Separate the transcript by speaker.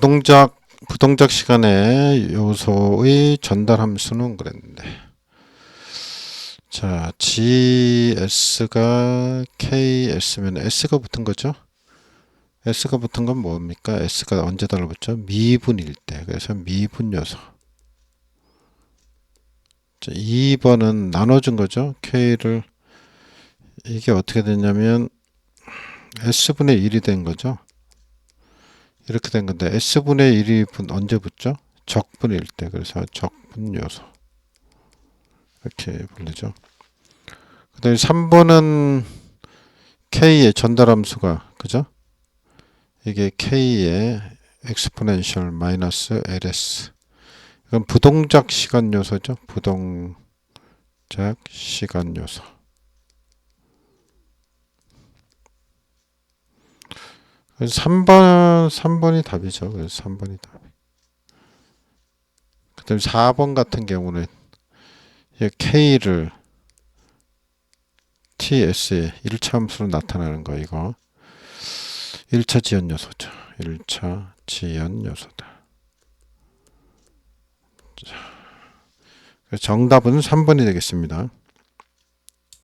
Speaker 1: 부동작 부동작 시간의 요소의 전달 함수는 그랬는데 자 GS가 KS면 S가 붙은 거죠? S가 붙은 건 뭡니까? S가 언제 달라붙죠? 미분일 때 그래서 미분 요소 자, 2번은 나눠준 거죠? K를 이게 어떻게 됐냐면 S분의 1이 된 거죠? 이렇게 된 건데 S분의 1이 분- 언제 붙죠? 적분일 때 그래서 적분 요소 이렇게 불리죠. 그 다음에 3번은 K의 전달함수가 그죠? 이게 K의 exponential 마이너스 LS 이건 부동작 시간 요소죠. 부동작 시간 요소 그래서 3번, 3번이 답이죠. 그래서 3번이 답. 그 다음에 4번 같은 경우는 이 K를 TS의 1차 함수로 나타나는 거 이거 1차 지연 요소죠. 1차 지연 요소다. 자, 정답은 3번이 되겠습니다.